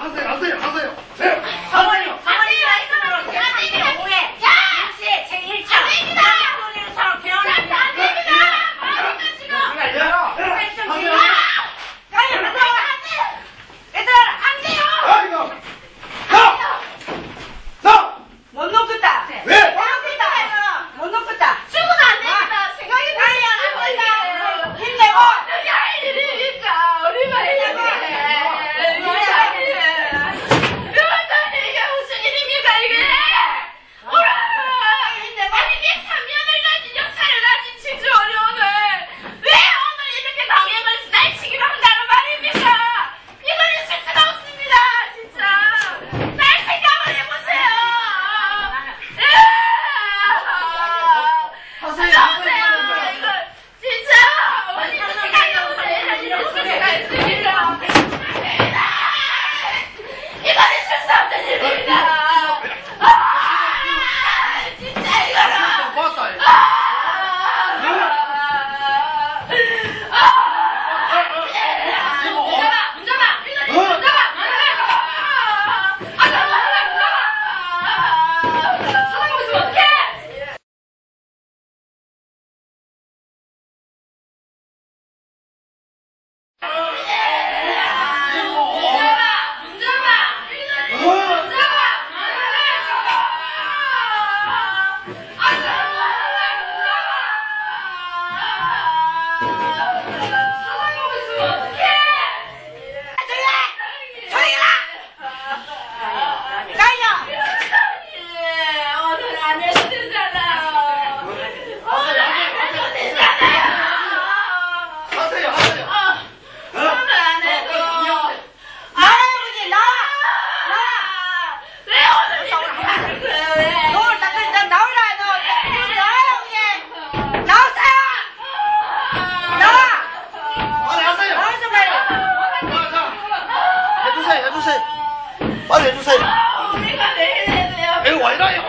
하세요, 하세요, 하세요. 하세요. 네. 对。 빨리 해주세요. 우리가 내일 해야 돼. 이거 왜 이래요?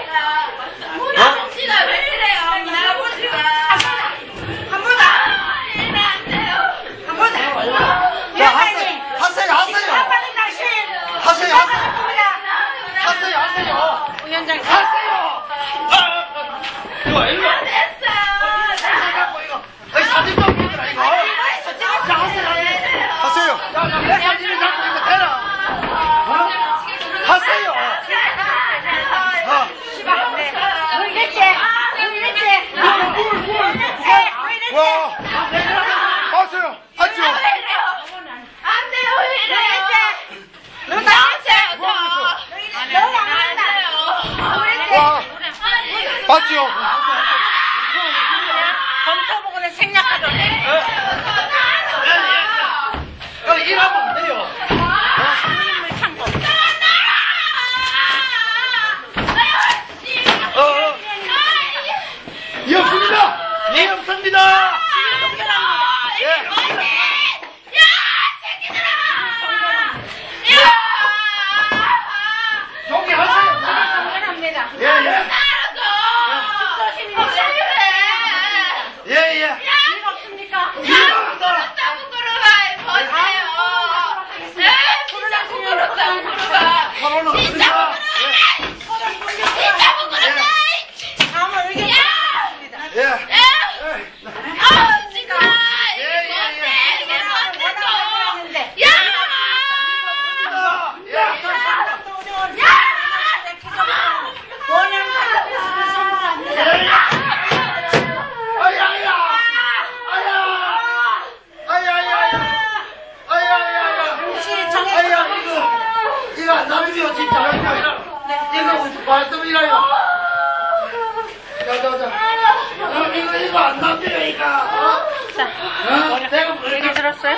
우리 어? 아버지가 왜 이래요? 우리 아버지가. 한 번, 한 번, 한 번, 한 번. 야, 하세요. 하세요, 하세요. 하세요, 하세요. 하세요, 하세요. 위원장. 하세요. 아, 이거 왜 이래? 와. 하세요. 하죠. 안 돼요, 이래. 너무 나오세요, 저. 너무 안 돼요. 와. 맞죠? 검토 부분에 생략하던데. 네. 아버지 발톱이라요. 자자자. 아! 이거 이거 안 담겨 이거. 자, 어? 머리, 어? 머리 그러니까 들었어요?